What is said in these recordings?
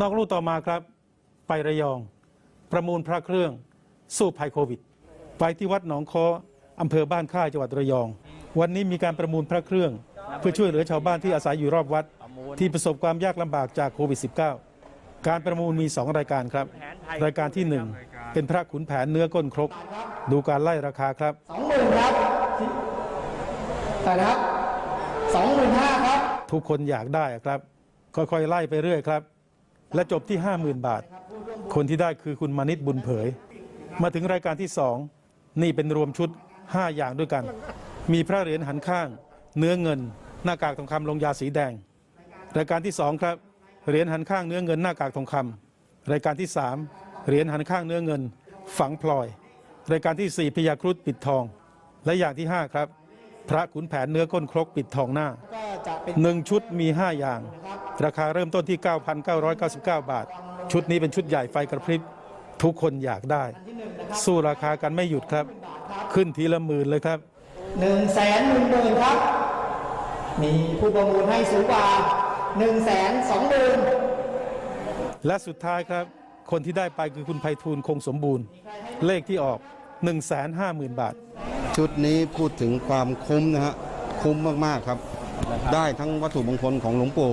นอกลู่ต่อมาครับ ไประยอง ประมูลพระเครื่อง สู้ภัยโควิด ไปที่วัดหนองคออำเภอบ้านค่ายจังหวัดระยอง วันนี้มีการประมูลพระเครื่อง เพื่อช่วยเหลือชาวบ้านที่อาศัยอยู่รอบวัด ที่ประสบความยากลำบากจากโควิด -19 การประมูลมี 2 รายการครับ รายการที่ 1 เป็นพระขุนแผนเนื้อก้นครก ดูการไล่ราคาครับสองหมื่นครับแต่นะครับสองหมื่นห้าครับ ทุกคนอยากได้อะครับ ค่อยๆไล่ไปเรื่อยครับ และจบที่ 50,000 บาท คนที่ได้คือคุณมานิตบุญเผย มาถึงรายการที่ 2 นี่เป็นรวมชุด 5 อย่างด้วยกัน มีพระเหรียญหันข้าง เนื้อเงิน หน้ากากทองคำลงยาสีแดง รายการที่ 2 ครับ เหรียญหันข้างเนื้อเงินหน้ากากทองคำรายการที่ 3 เหรียญหันข้างเนื้อเงิน ฝังพลอย รายการที่ 4พญาครุฑปิดทอง และอย่างที่ 5 ครับ พระขุนแผนเนื้อก้นครกปิดทองหน้าหนึ่งชุดมี 5 อย่าง ราคาเริ่มต้นที่ 9,999 บาท ชุดนี้เป็นชุดใหญ่ไฟกระพริบทุกคนอยากได้ สู้ราคากันไม่หยุดครับ ขึ้นทีละหมื่นเลยครับหนึ่งแสนหนึ่งหมื่นครับ มีผู้ประมูลให้สูงกว่าหนึ่งแสนสองหมื่นและสุดท้ายครับ คนที่ได้ไปคือคุณไพฑูรย์คงสมบูรณ์ เลขที่ออก 150,000 บาท ชุดนี้พูดถึงความคุ้มนะฮะ คุ้มมาก ๆ ครับ ได้ทั้งวัตถุมงคลของหลวงปู่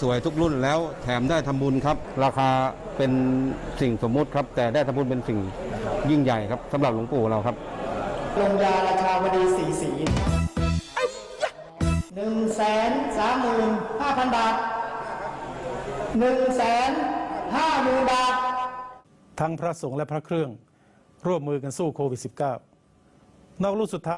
สวยๆทุกรุ่นแล้วแถมได้ทำบุญครับ ราคาเป็นสิ่งสมมุติครับ แต่ได้ทำบุญเป็นสิ่งยิ่งใหญ่ครับสำหรับหลวงปู่เราครับ ลงยาราชาวดีสีสีหนึ่งแสนสามหมื่นห้าพันบาทหนึ่งแสนห้าหมื่นบาท ทั้งพระสงฆ์และพระเครื่อง ร่วมมือกันสู้โควิด -19 นอกลู่สุดท้าย